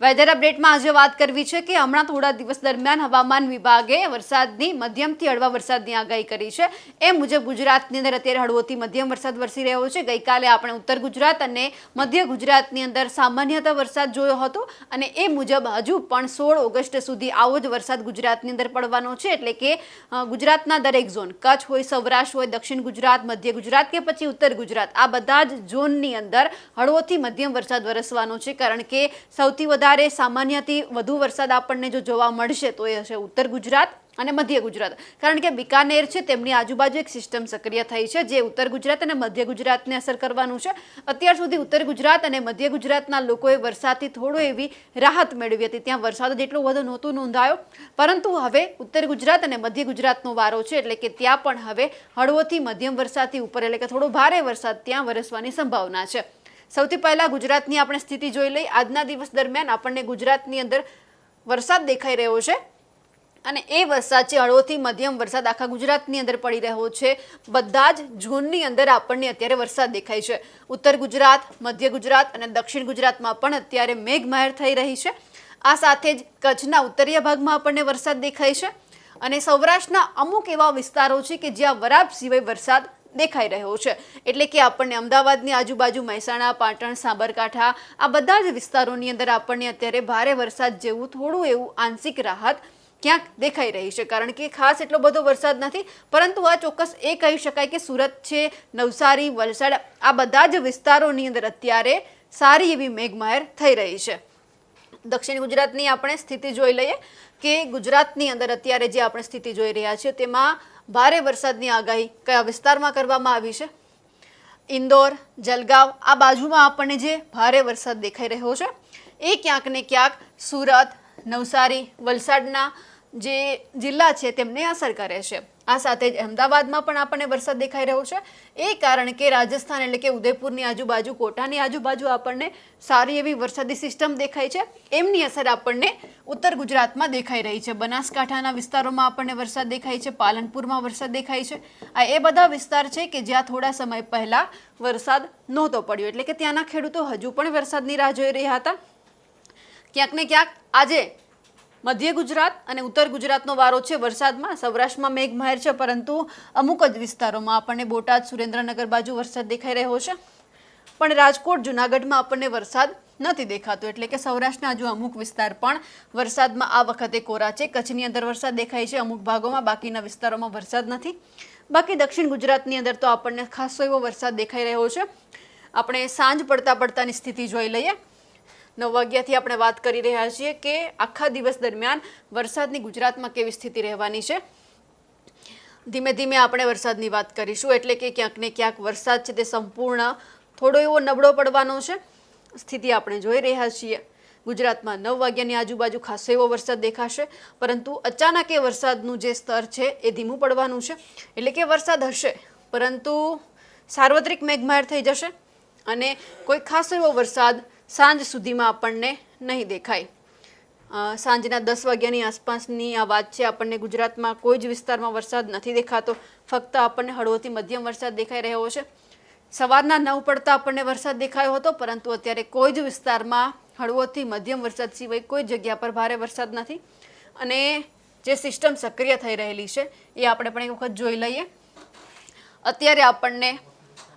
Weather અપડેટમાં આજે વાત કરવી છે કે હમણાં થોડા દિવસ દરમિયાન હવામાન વિભાગે વરસાદની મધ્યમથી હળવા વરસાદની આગાહી કરી છે. એ મુજબ ગુજરાતની અંદર અત્યારે હળવોથી મધ્યમ વરસાદ વરસી રહ્યો છે. ગઈકાલે આપણે ઉત્તર ગુજરાત અને મધ્ય ગુજરાતની અંદર સામાન્યતા વરસાદ જોયો હતો અને એ મુજબ હજુ પણ સોળ ઓગસ્ટ સુધી આવો જ વરસાદ ગુજરાતની અંદર પડવાનો છે. એટલે કે ગુજરાતના દરેક ઝોન, કચ્છ હોય, સૌરાષ્ટ્ર હોય, દક્ષિણ ગુજરાત, મધ્ય ગુજરાત કે પછી ઉત્તર ગુજરાત, આ બધા જ ઝોનની અંદર હળવોથી મધ્યમ વરસાદ વરસવાનો છે. કારણ કે સૌથી વધારે સામાન્યથી વધુ વરસાદ આપણને જો જોવા મળશે, તો એ હશે ઉત્તર ગુજરાત અને મધ્ય ગુજરાત. કારણ કે બિકાનેર છે, તેમની આજુબાજુ એક સિસ્ટમ સક્રિય થઈ છે, જે ઉત્તર ગુજરાત અને મધ્ય ગુજરાતને અસર કરવાનું છે. અત્યાર સુધી ઉત્તર ગુજરાત અને મધ્ય ગુજરાતના લોકોએ વરસાદથી થોડો એવી રાહત મેળવી હતી. ત્યાં વરસાદ જેટલો વધુ નહોતો નોંધાયો, પરંતુ હવે ઉત્તર ગુજરાત અને મધ્ય ગુજરાતનો વારો છે, એટલે કે ત્યાં પણ હવે હળવોથી મધ્યમ વરસાદથી ઉપર, એટલે કે થોડો ભારે વરસાદ ત્યાં વરસવાની સંભાવના છે. સૌથી પહેલા ગુજરાતની આપણે સ્થિતિ જોઈ લઈ આજના દિવસ દરમિયાન આપણને ગુજરાતની અંદર વરસાદ દેખાઈ રહ્યો છે અને એ વરસાદ છે, હળવોથી મધ્યમ વરસાદ આખા ગુજરાતની અંદર પડી રહ્યો છે. બધા જ ઝોનની અંદર આપણને અત્યારે વરસાદ દેખાય છે. ઉત્તર ગુજરાત, મધ્ય ગુજરાત અને દક્ષિણ ગુજરાતમાં પણ અત્યારે મેઘમહેર થઈ રહી છે. આ સાથે જ કચ્છના ઉત્તરીય ભાગમાં આપણને વરસાદ દેખાય છે. અને સૌરાષ્ટ્રના અમુક એવા વિસ્તારો છે કે જ્યાં વરાપ સિવાય વરસાદ દેખાઈ રહ્યો છે. એટલે કે આપણને અમદાવાદની આજુબાજુ મહેસાણા, પાટણ, સાબરકાંઠા, આ બધા જ વિસ્તારોની અંદર આપણને અત્યારે ભારે વરસાદ જેવું થોડું એવું આંશિક રાહત ક્યાંક દેખાઈ રહી છે. કારણ કે ખાસ એટલો બધો વરસાદ નથી, પરંતુ આ ચોક્કસ એ કહી શકાય કે સુરત છે, નવસારી, વલસાડ આ બધા જ વિસ્તારોની અંદર અત્યારે સારી એવી મેઘમહેર થઈ રહી છે. દક્ષિણ ગુજરાતની આપણે સ્થિતિ જોઈ લઈએ કે ગુજરાતની અંદર અત્યારે જે આપણે સ્થિતિ જોઈ રહ્યા છીએ, તેમાં ભારે વરસાદની આગાહી કયા વિસ્તારમાં કરવામાં આવી છે? ઇન્દોર, જલગાંવ, આ બાજુમાં આપણને જે ભારે વરસાદ દેખાઈ રહ્યો છે, એ ક્યાંક ને ક્યાંક સુરત, નવસારી, વલસાડના જે જિલ્લા છે તેમને અસર કરે છે. આ સાથે જ અમદાવાદમાં પણ આપણને વરસાદ દેખાઈ રહ્યો છે. એ કારણ કે રાજસ્થાન એટલે કે ઉદયપુરની આજુબાજુ, કોટાની આજુબાજુ આપણને સારી એવી વરસાદી સિસ્ટમ દેખાય છે. એમની અસર આપણને ઉત્તર ગુજરાતમાં દેખાઈ રહી છે. બનાસકાંઠાના વિસ્તારોમાં આપણને વરસાદ દેખાય છે. પાલનપુરમાં વરસાદ દેખાય છે. આ એ બધા વિસ્તાર છે કે જ્યાં થોડા સમય પહેલાં વરસાદ નહોતો પડ્યો. એટલે કે ત્યાંના ખેડૂતો હજુ પણ વરસાદની રાહ જોઈ રહ્યા હતા. ક્યાંક ને ક્યાંક આજે મધ્ય ગુજરાત અને ઉત્તર ગુજરાતનો વારો છે વરસાદમાં. સૌરાષ્ટ્રમાં મેઘમહેર છે, પરંતુ અમુક જ વિસ્તારોમાં આપણને બોટાદ, સુરેન્દ્રનગર બાજુ વરસાદ દેખાઈ રહ્યો છે. પણ રાજકોટ, જુનાગઢમાં આપણને વરસાદ નથી દેખાતો, એટલે કે સૌરાષ્ટ્રના હજુ અમુક વિસ્તાર પણ વરસાદમાં આ વખતે કોરા છે. કચ્છની અંદર વરસાદ દેખાય છે, અમુક ભાગોમાં, બાકીના વિસ્તારોમાં વરસાદ નથી. બાકી દક્ષિણ ગુજરાતની અંદર તો આપણને ખાસો એવો વરસાદ દેખાઈ રહ્યો છે. આપણે સાંજ પડતા પડતાની સ્થિતિ જોઈ લઈએ. નવ વાગ્યાથી આપણે વાત કરી રહ્યા છીએ કે આખા દિવસ દરમિયાન વરસાદની ગુજરાતમાં કેવી સ્થિતિ રહેવાની છે. ધીમે ધીમે આપણે વરસાદની વાત કરીશું, એટલે કે ક્યાંક ને ક્યાંક વરસાદ છે તે સંપૂર્ણ થોડો એવો નબળો પડવાનો છે. સ્થિતિ આપણે જોઈ રહ્યા છીએ. ગુજરાતમાં નવ વાગ્યાની આજુબાજુ ખાસો એવો વરસાદ દેખાશે, પરંતુ અચાનક એ વરસાદનું જે સ્તર છે એ ધીમું પડવાનું છે. એટલે કે વરસાદ હશે, પરંતુ સાર્વત્રિક મેઘમાર થઈ જશે અને કોઈ ખાસો એવો વરસાદ સાંજ સુધીમાં આપણને નહીં દેખાય. સાંજના દસ વાગ્યાની આસપાસની આ વાત છે, આપણને ગુજરાતમાં કોઈ જ વિસ્તારમાં વરસાદ નથી દેખાતો. ફક્ત આપણને હળવોથી મધ્યમ વરસાદ દેખાઈ રહ્યો છે. સવારના નવ પડતા આપણને વરસાદ દેખાયો હતો, પરંતુ અત્યારે કોઈ જ વિસ્તારમાં હળવોથી મધ્યમ વરસાદ સિવાય કોઈ જગ્યા પર ભારે વરસાદ નથી. અને જે સિસ્ટમ સક્રિય થઈ રહેલી છે, એ આપણે પણ એક વખત જોઈ લઈએ. અત્યારે આપણને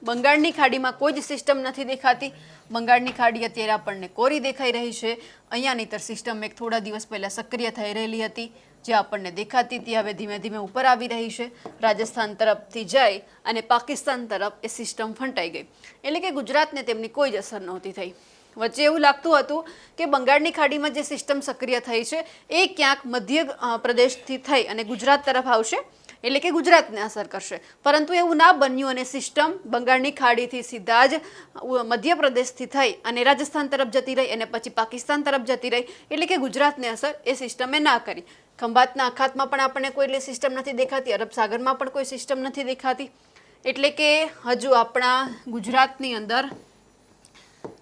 બંગાળની ખાડીમાં કોઈ જ સિસ્ટમ નથી દેખાતી. બંગાળની ખાડી અત્યારે આપણને કોરી દેખાઈ રહી છે. અહીંયાની તર સિસ્ટમ એક થોડા દિવસ પહેલાં સક્રિય થઈ રહેલી હતી, જે આપણને દેખાતી હતી. હવે ધીમે ધીમે ઉપર આવી રહી છે. રાજસ્થાન તરફથી જાય અને પાકિસ્તાન તરફ એ સિસ્ટમ ફંટાઈ ગઈ. એટલે કે ગુજરાતને તેમની કોઈ જ અસર નહોતી થઈ. વચ્ચે એવું લાગતું હતું કે બંગાળની ખાડીમાં જે સિસ્ટમ સક્રિય થઈ છે, એ ક્યાંક મધ્ય પ્રદેશથી થઈ અને ગુજરાત તરફ આવશે. એટલે કે ગુજરાતને અસર કરશે. પરંતુ એવું ના બન્યું અને સિસ્ટમ બંગાળની ખાડીથી સીધા જ મધ્યપ્રદેશથી થઈ અને રાજસ્થાન તરફ જતી રહી અને પછી પાકિસ્તાન તરફ જતી રહી એટલે કે ગુજરાતને અસર એ સિસ્ટમે ના કરી. ખંભાતના અખાતમાં પણ આપણને કોઈ એટલે સિસ્ટમ નથી દેખાતી, અરબ સાગરમાં પણ કોઈ સિસ્ટમ નથી દેખાતી. એટલે કે હજુ આપણા ગુજરાતની અંદર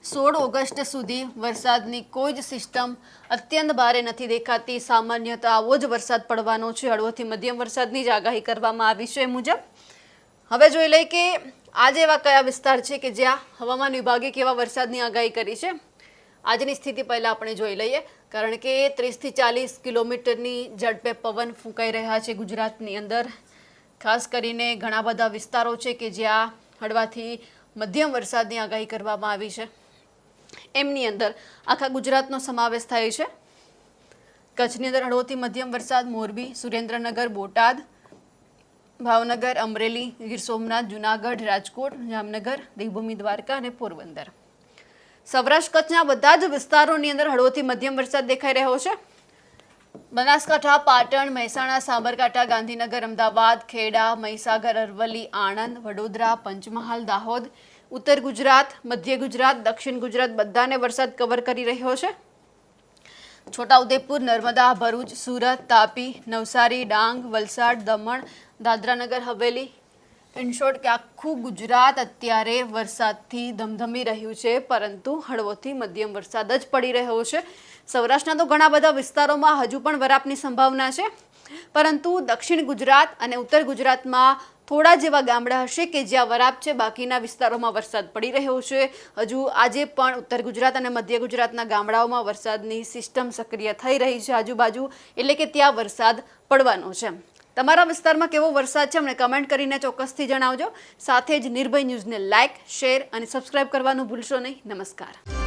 સોળ ઓગસ્ટ સુધી વરસાદની કોઈ જ સિસ્ટમ અત્યંત ભારે નથી દેખાતી. સામાન્ય તો આવો જ વરસાદ પડવાનો છે. હળવોથી મધ્યમ વરસાદની જ આગાહી કરવામાં આવી છે મુજબ. હવે જોઈ લઈએ કે આજે એવા કયા વિસ્તાર છે કે જ્યાં હવામાન વિભાગે કેવા વરસાદની આગાહી કરી છે. આજની સ્થિતિ પહેલાં આપણે જોઈ લઈએ. કારણ કે ત્રીસથી ચાલીસ કિલોમીટરની ઝડપે પવન ફૂંકાઈ રહ્યા છે ગુજરાતની અંદર. ખાસ કરીને ઘણા બધા વિસ્તારો છે કે જ્યાં હળવાથી મધ્યમ વરસાદની આગાહી કરવામાં આવી છે. એમની અંદર આખા ગુજરાતનો સમાવેશ થાય છે. કચ્છની અંદર હળવોથી મધ્યમ વરસાદ, મોરબી, સુરેન્દ્રનગર, બોટાદ, ભાવનગર, અમરેલી, ગીર સોમનાથ, જુનાગઢ, રાજકોટ, જામનગર, દેવભૂમિ, દ્વારકા અને પોરબંદર. સૌરાષ્ટ્ર કચ્છના બધા જ વિસ્તારોની અંદર હળવોથી મધ્યમ વરસાદ દેખાઈ રહ્યો છે. બનાસકાંઠા, પાટણ, મહેસાણા, સાબરકાંઠા, ગાંધીનગર, અમદાવાદ, ખેડા, મહીસાગર, અરવલ્લી, આણંદ, વડોદરા, પંચમહાલ, દાહોદ ઉત્તર ગુજરાત, મધ્ય ગુજરાત, દક્ષિણ ગુજરાત બધાને વરસાદ કવર કરી રહ્યો છે. છોટાઉદેપુર, નર્મદા, ભરૂચ, સુરત, તાપી, નવસારી, ડાંગ, વલસાડ, દમણ, દાદરાનગર, હવેલી. ઇન શોર્ટ કે આખું ગુજરાત અત્યારે વરસાદથી ધમધમી રહ્યું છે, પરંતુ હળવોથી મધ્યમ વરસાદ જ પડી રહ્યો છે. સૌરાષ્ટ્રના તો ઘણા બધા વિસ્તારોમાં હજુ પણ વરાપની સંભાવના છે. પરંતુ દક્ષિણ ગુજરાત અને ઉત્તર ગુજરાતમાં થોડા જેવા ગામડા હશે કે જ્યાં વરાપ છે, બાકીના વિસ્તારોમાં વરસાદ પડી રહ્યો છે. હજુ આજે પણ ઉત્તર ગુજરાત અને મધ્ય ગુજરાતના ગામડાઓમાં વરસાદની સિસ્ટમ સક્રિય થઈ રહી છે. આજુબાજુ એટલે કે ત્યાં વરસાદ પડવાનો છે. તમારા વિસ્તારમાં કેવો વરસાદ છે, અમને કમેન્ટ કરીને ચોક્કસથી જણાવજો. સાથે જ નિર્ભય ન્યૂઝને લાઇક શેર અને સબસ્ક્રાઇબ કરવાનું ભૂલશો નહીં. નમસ્કાર.